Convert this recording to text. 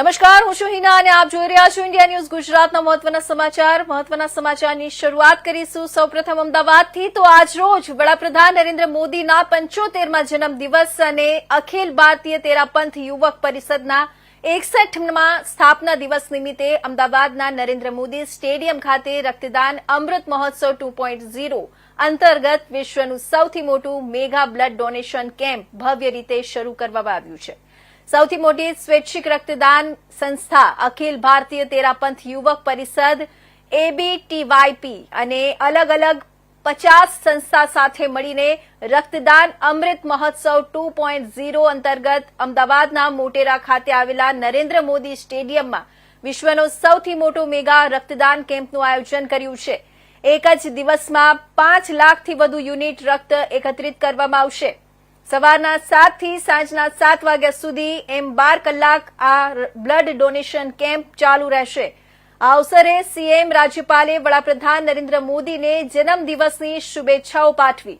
નમસ્કાર, હું છું હિના અને આપ જોઈ રહ્યા છો ઇન્ડિયા ન્યૂઝ ગુજરાતના મહત્વના સમાચાર. મહત્વના સમાચારની શરૂઆત કરીશું. સૌપ્રથમ અમદાવાદથી તો આજ રોજ વડાપ્રધાન નરેન્દ્ર મોદીના પંચોતેરમાં જન્મદિવસ અને અખિલ ભારતીય તેરાપંથ યુવક પરિષદના એકસઠમાં સ્થાપના દિવસ નિમિત્તે અમદાવાદના નરેન્દ્ર મોદી સ્ટેડિયમ ખાતે રક્તદાન Amrit Mahotsav two point zero અંતર્ગત વિશ્વનું સૌથી મોટું મેગા બ્લડ ડોનેશન કેમ્પ ભવ્ય રીતે શરૂ કરવામાં આવ્યું છે. સૌથી મોટી સ્વૈચ્છિક રક્તદાન સંસ્થા અખિલ ભારતીય તેરાપંથ યુવક પરિષદ એબીટીવાયપી અને અલગ અલગ પચાસ સંસ્થા સાથે મળીને રક્તદાન Amrit Mahotsav two point zero અંતર્ગત અમદાવાદના મોટેરા ખાતે આવેલા નરેન્દ્ર મોદી સ્ટેડિયમમાં વિશ્વનો સૌથી મોટો મેગા રક્તદાન કેમ્પનું આયોજન કર્યું છે. એક જ દિવસમાં પાંચ લાખથી વધુ યુનિટ રક્ત એકત્રિત કરવામાં આવશે. સવારના સાતથી સાંજના સાત વાગ્યા સુધી એમ બાર કલાક આ બ્લડ ડોનેશન કેમ્પ ચાલુ રહેશે. આ અવસરે સીએમ રાજ્યપાલે વડાપ્રધાન નરેન્દ્ર મોદીને જન્મદિવસની શુભેચ્છાઓ પાઠવી.